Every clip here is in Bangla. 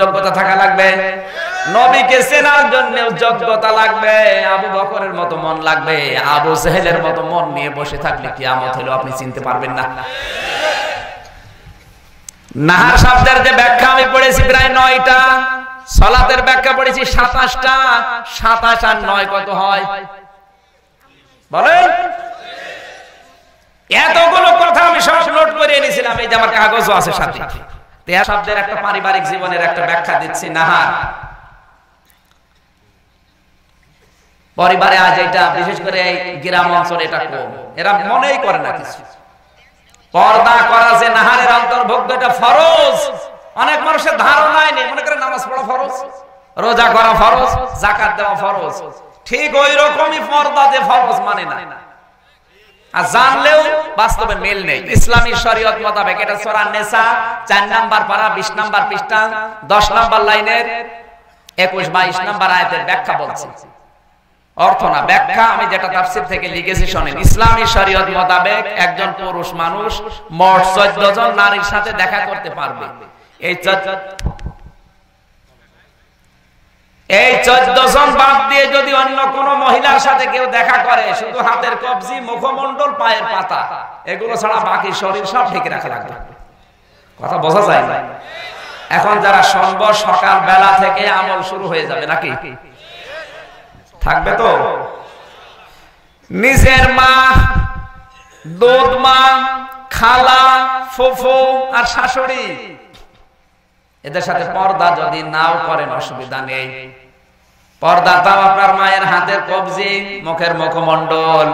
যোগ্যতা থাকা লাগবে। নবীকে চেনার জন্য যোগ্যতা লাগবে। আবু বকরের মতো মন লাগবে। আবু সেহেলের মতো মন নিয়ে বসে থাকলে কি আমত হলো, আপনি চিনতে পারবেন না। নাহার শব্দের যে ব্যাখ্যা আমি পড়েছি প্রায় নয়টা, সলাতের ব্যাখ্যা পড়েছি সাতাশটা, সাতাশ আর নয় কত হয়? বলেন। এতগুলো কথা আমি সব নোট করে এনেছিলাম, এই যে আমার কাগজও আছে সাথে। তেয়া শব্দের একটা পারিবারিক জীবনের একটা ব্যাখ্যা দিচ্ছি, নাহার। পরিবারে আজ এটা বিশেষ করে গ্রাম অঞ্চলে এটা কম। এরা মনেই করে না কিছু। পর্দা করা যে নাহারের অন্তর্ভুক্ত, এটা ফরজ। অনেক মানুষের ধারণাই নেই। মনে করে নামাজ পড়া ফরজ? রোজা করা ফরজ? জাকাত দেওয়া ফরজ? ঠিক ওই রকমই পর্দা যে ফরজ মানে না। জানলেও বাস্তবে নেই। ইসলামী শরীয়ত মোতাবেক এটা সূরা নেসা 4 নাম্বার পারা 20 নাম্বার 10 নাম্বার লাইনের 21 22 নাম্বার আয়াতের ব্যাখ্যা বলছি। অর্থ না, ব্যাখ্যা আমি যেটা তাফসীর থেকে লিখেছি শুনেন। ইসলামী শরীয়ত মোতাবেক একজন পুরুষ মানুষ মোট 14 জন নারীর সাথে দেখা করতে পারবে। এই এই চোদ্দ জন বাদ দিয়ে যদি অন্য কোন মহিলার সাথে কেউ দেখা করে, শুধু হাতের কবজি মুখমন্ডল পায়ের পাতা, এগুলো ছাড়া বাকি শরীর সব ঢেকে রাখা লাগবে। কথা বোঝা যায় না? এখন যারা শুনব, সকাল বেলা থেকে আমল শুরু হয়ে যাবে নাকি? থাকবে তো? নিজের মা, দুধ মা, খালা, ফুফু আর শাশুড়ি এদের সাথে পর্দা যদি নাও করেন, অসুবিধা নেই। পর্দা তাও আপনার মায়ের হাতের কবজি, মুখের মুখমন্ডল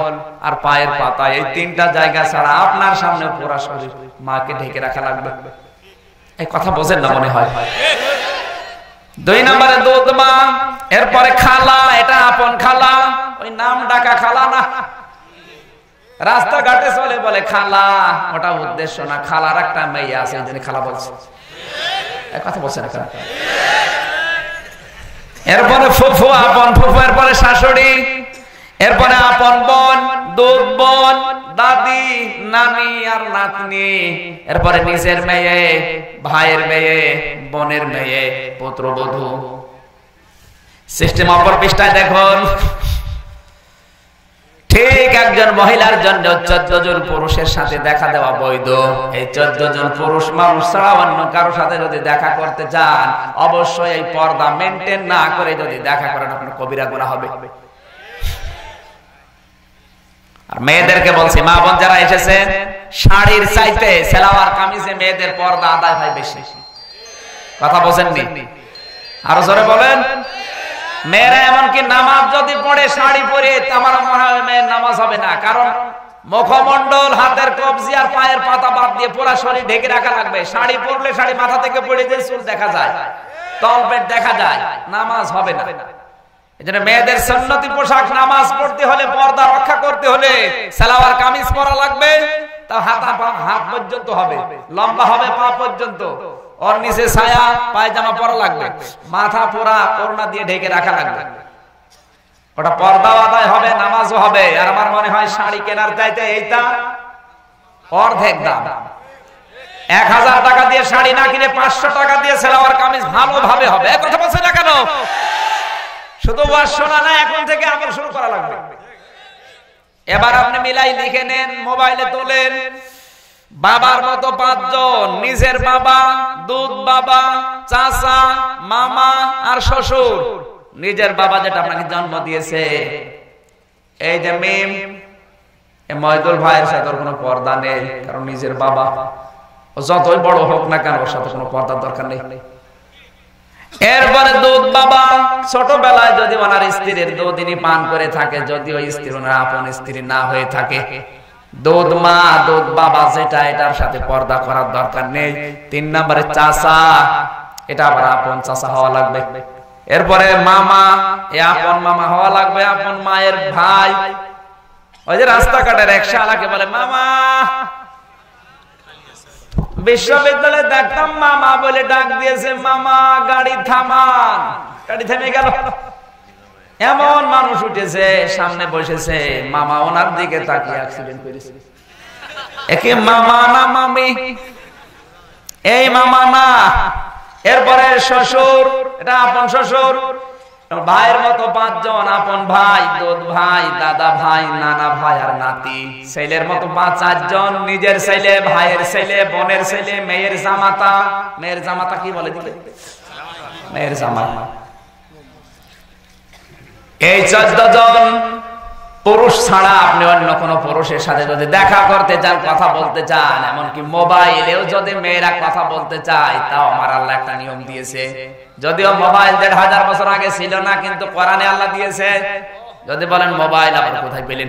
আর পায়ের পাতা। এই তিনটা জায়গা ছাড়া আপনার সামনে পুরা শরীর মাকে ঢেকে রাখা লাগবে। এই কথা বোঝেন না মনে হয়। দুই নম্বরে দুধ মা, এরপরে খালা, এটা আপন খালা, ওই নাম ডাকা খালা না। রাস্তাঘাটে চলে বলে, খালা ওটা উদ্দেশ্য না, খালার একটা মেয়ে আছে খালা বলছে। কথা বলছেন এরপরে ফুফু আপন, ফুফু, এরপরে শাশুড়ি, এরপরে আপন বোন, দুধ বোন, দাদি, নানি আর নাতনি, এরপরে নিজের মেয়ে, ভাইয়ের মেয়ে, বোনের মেয়ে পুত্র পুত্রবধূ। সিস্টেম অপর পৃষ্ঠায় দেখুন। ঠিক একজন মহিলার জন্য চোদ্দ জন পুরুষের সাথে দেখা দেওয়া বৈধ। এই চোদ্দ জন পুরুষ মানুষ ছাড়া অন্য কারোর সাথে যদি দেখা করতে চান, অবশ্যই এই পর্দা মেনটেন না করে যদি দেখা করেন, আপনার কবিরা গোনা হবে। মেয়েদেরকে বলছি, মা বোন যারা এসেছেন, শাড়ির চাইতে সেলাওয়ার কামিজে মেয়েদের পর্দা আদায় হয় বেশি। কথা বোঝেননি আরও জোরে বলেন। মেয়েরা এমনকি নামাজ যদি পড়ে, শাড়ি পরে আমার মনে হয় মেয়ের নামাজ হবে না। কারণ মুখমন্ডল হাতের কবজি আর পায়ের পাতা বাদ দিয়ে পুরা শরীর ঢেকে রাখা লাগবে। শাড়ি পরলে শাড়ি মাথা থেকে পড়ে দিয়ে চুল দেখা যায়। তল পেট দেখা যায়, নামাজ হবে না। মেয়েদের সুন্নতি পোশাক, নামাজ পড়তে হলে, পর্দা রক্ষা করতে হলে সালোয়ার কামিজ পরা লাগবে। তা হাত হাত পর্যন্ত হবে, লম্বা হবে পা পর্যন্ত। ওর নিচে ছায়া, পায়জামা পরা লাগবে। মাথা পোড়া করোনা দিয়ে ঢেকে রাখা লাগবে। ওটা পর্দা আদায় হবে, নামাজও হবে। আর আমার মনে হয় শাড়ি কেনার চাইতে এইটা অর্ধেক দাম। এক হাজার টাকা দিয়ে শাড়ি না কিনে পাঁচশো টাকা দিয়ে সেলাওয়ার কামিজ ভালোভাবে হবে। কথা বলছে না কেন? শুধু শোনা না, এখন থেকে আমল শুরু করা লাগবে। এবার আপনি মিলাই লিখে নেন, মোবাইলে তোলেন। বাবার মতো পাঁচজন, নিজের বাবা, দুধ বাবা, চাচা, মামা আর শ্বশুর। নিজের বাবা যেটা আপনাকে জন্ম দিয়েছে। এই যে মেম ময়দুল ভাইয়ের সাথে কোনো পর্দা নেই, কারণ নিজের বাবা। যতই বড় হোক না কেন, ওর সাথে কোনো পর্দার দরকার নেই। এরপরে দুধ বাবা, ছোটবেলায় যদি ওনার স্ত্রীর দুদিনই পান করে থাকে, যদি ওই স্ত্রী ওনার আপন স্ত্রী না হয়ে থাকে দুধ মা, দুধ বাবা যেটা, এটার সাথে পর্দা করার দরকার নেই। তিন নম্বরে এটা আবার আপন হওয়া লাগবে। এরপরে মামা, এ আপন মামা হওয়া লাগবে, আপন মায়ের ভাই। ওই যে রাস্তাঘাটের রিক্সা আলাকে বলে, মামা, বিশ্ববিদ্যালয়ে দেখতাম মামা বলে ডাক দিয়েছে, মামা, গাড়ি থামান। গাড়ি থেমে গেল। এমন মানুষ উঠেছে, সামনে বসেছে, মামা ওনার দিকে তাকিয়ে অ্যাক্সিডেন্ট করেছে। একে মামা না মামি? এই মামা না। এরপরে শ্বশুর, এটা আপন শ্বশুর। ভাইয়ের মতো পাঁচজন, আপন ভাই, দুধ ভাই, দাদা ভাই, নানা ভাই আর নাতি। ছেলের মতো পাঁচ, চারজন, নিজের ছেলে, ভাইয়ের ছেলে, বোনের ছেলে, মেয়ের জামাতা। মেয়ের জামাতা কি বলে দিলে মেয়ের জামাতা। এই চোদ্দ জন পুরুষ ছাড়া আপনি অন্য কোন পুরুষের সাথে যদি দেখা করতে চান কথা বলতে চান, এমনকি মোবাইলেও যদি মেয়েরা কথা বলতে চায়, তাও আমার আল্লাহ একটা নিয়ম দিয়েছে। যদিও মোবাইল দেড় হাজার বছর আগে ছিল না, কিন্তু কোরআনে আল্লাহ দিয়েছে। যদি বলেন মোবাইল, আবার কোথায় পেলেন?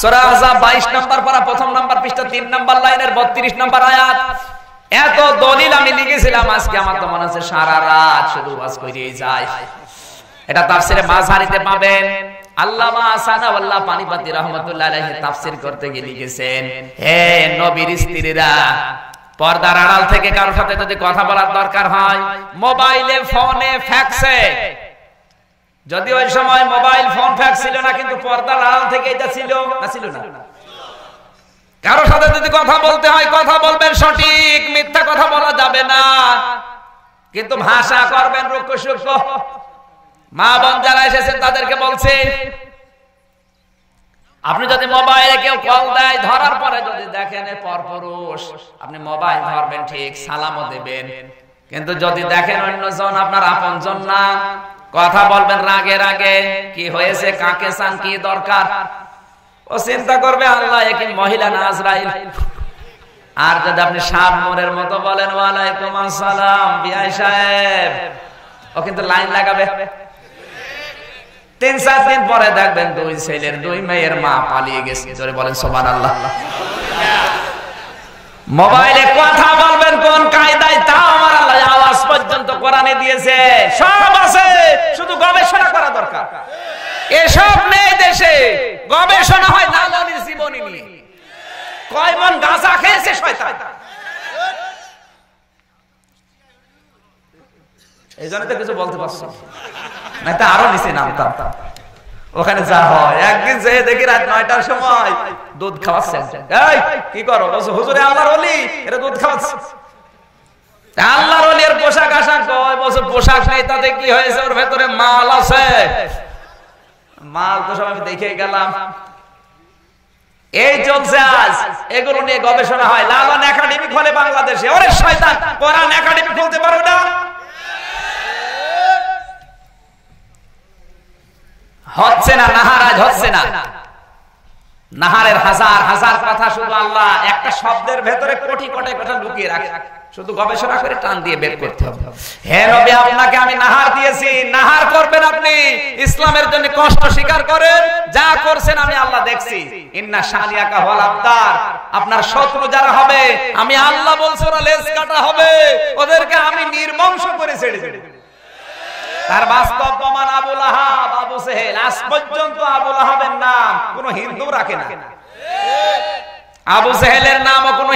সূরা আহজাব 22 নাম্বার পারা প্রথম নাম্বার পৃষ্ঠা 3 নাম্বার লাইনের 32 নাম্বার আয়াত। এত দলিল আমি লিখেছিলাম, আজকে আমার তো হচ্ছে সারা রাত শুধু ওয়াজ করেই যায়। এটা তাফসিরে মাযহারিতে পাবেন। আল্লামা সানাউল্লাহ পানিপতি রাহমাতুল্লাহ আলাইহি তাফসীর করতে হে নবীর স্ত্রীরা, পর্দার আড়াল থেকে কারোর সাথে যদি কথা বলার দরকার হয়, মোবাইলে, ফোনে, ফ্যাক্সে যদি ওই সময় মোবাইল ফোন ফ্যাক্স ছিল না, কিন্তু পর্দার আড়াল থেকে এটা ছিল না ছিল না? কারও সাথে যদি কথা বলতে হয়, কথা বলবেন সঠিক, মিথ্যা কথা বলা যাবে না। কিন্তু ভাষা করবেন রুক্ষ সূক্ষ্ম। মা বোন যারা এসেছেন, তাদেরকে বলছে, আপনি যদি মোবাইলে কেউ কল দেয়, ধরার পরে যদি দেখেন পর পুরুষ আপনি মোবাইল ধরবেন ঠিক, সালামও দেবেন। কিন্তু যদি দেখেন অন্যজন আপনার আপন জন না কথা বলবেন রাগে রাগে। কি হয়েছে? কাকে চান? কি দরকার? ও চিন্তা করবে, আল্লাহ একই মহিলা না আজরাইল? আর যদি আপনি সাপ মোরের মতো বলেন, ওয়ালাইকুম আসসালাম, বিআই সাহেব। ও কিন্তু লাইন লাগাবে। তিন, চার দিন পরে দেখবেন দুই ছেলের, দুই মেয়ের মা পালিয়ে গেছে। জোরে বলেন সোমান আল্লাহ মোবাইলে কথা বলবেন কোন কায়দায়? তা আমার আল্লাহ পর্যন্ত কোরআনে দিয়েছে। সব আছে, শুধু গবেষণা করা দরকার। এসব নেই দেশে, গবেষণা হয় নালনির জীবনী নিয়ে। কয় মন গাঁজা খেয়েছে শয়তান? এই হয় আল্লাহর অলি এটা দুধ খাওয়াচ্ছে। আল্লাহর অলির পোশাক আশাক কয় বছর পোশাক নেই, তাতে কি হয়েছে? ওর ভেতরে মাল আছে। মাল তো সব আমি দেখে গেলাম। এই চলছে আজ। এগুলো নিয়ে গবেষণা হয়। লালন একাডেমি খোলে বাংলাদেশে। শয়তান, কোরআন একাডেমি খুলতে পারো না? হচ্ছে না, নাহারাজ হচ্ছে না। নাহারের হাজার হাজার কথা শুধু আল্লাহ। একটা শব্দের ভেতরে কোটি কোটি কথা লুকিয়ে রাখে। শুধু গবেষণা করে টান দিয়ে বের করতে হবে। হে নবী আপনাকে আমি নাহার দিয়েছি। নাহার করবেন আপনি। ইসলামের জন্য কষ্ট স্বীকার করেন। যা করছেন আমি আল্লাহ দেখছি। ইন্না শানিয়াকা হল আবদার। আপনার শত্রু যারা হবে আমি আল্লাহ বলছি ওরা লেজ কাটা হবে। ওদেরকে আমি নির্বংশ করে ছেড়ে দেব। তার বাস্তব প্রমাণ আবুল আহাব আবু সেহেল। আজ পর্যন্ত আবুল আহাবের নাম কোন হিন্দু রাখে না। আবু সেহেলের নামও কোন